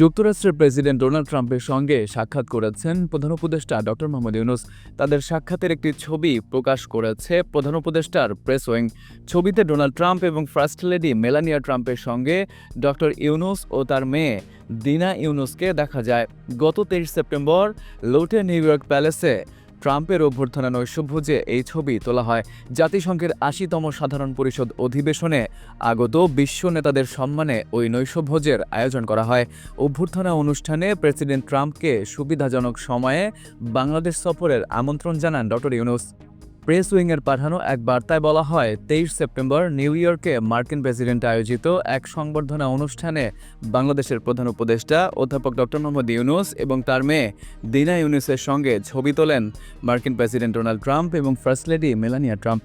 যুক্তরাষ্ট্রের president Donald ট্রাম্পের সঙ্গে সাক্ষাৎ করেছেন প্রধান উপদেষ্টা ডক্টর মোহাম্মদ ইউনুস। তাদের সাক্ষাতের একটি ছবি প্রকাশ করেছে প্রধান উপদেষ্টার প্রেস উইং। ছবিতে ডোনাল্ড ট্রাম্প এবং ফার্স্ট লেডি মেলানিয়া ট্রাম্পের সঙ্গে ডক্টর ইউনুস ও তার মেয়ে দিনা ইউনুসকে দেখা যায়। গত তেইশ সেপ্টেম্বর লোটে নিউ ইয়র্ক প্যালেসে ট্রাম্পের অভ্যর্থনা নৈশভোজে এই ছবি তোলা হয়, জাতিসংঘের আশিতম সাধারণ পরিষদ অধিবেশনে আগত বিশ্ব নেতাদের সম্মানে ওই নৈশভোজের আয়োজন করা হয়। অভ্যর্থনা অনুষ্ঠানে প্রেসিডেন্ট ট্রাম্পকে সুবিধাজনক সময়ে বাংলাদেশ সফরের আমন্ত্রণ জানান ডক্টর ইউনুস। প্রেস উইংয়ের পাঠানো এক বার্তায় বলা হয়, তেইশ সেপ্টেম্বর নিউ ইয়র্কে মার্কিন প্রেসিডেন্ট আয়োজিত এক সংবর্ধনা অনুষ্ঠানে বাংলাদেশের প্রধান উপদেষ্টা অধ্যাপক ডক্টর মোহাম্মদ ইউনুস এবং তার মেয়ে দিনা ইউনুসের সঙ্গে ছবি তোলেন মার্কিন প্রেসিডেন্ট ডোনাল্ড ট্রাম্প এবং ফার্স্ট লেডি মেলানিয়া ট্রাম্প।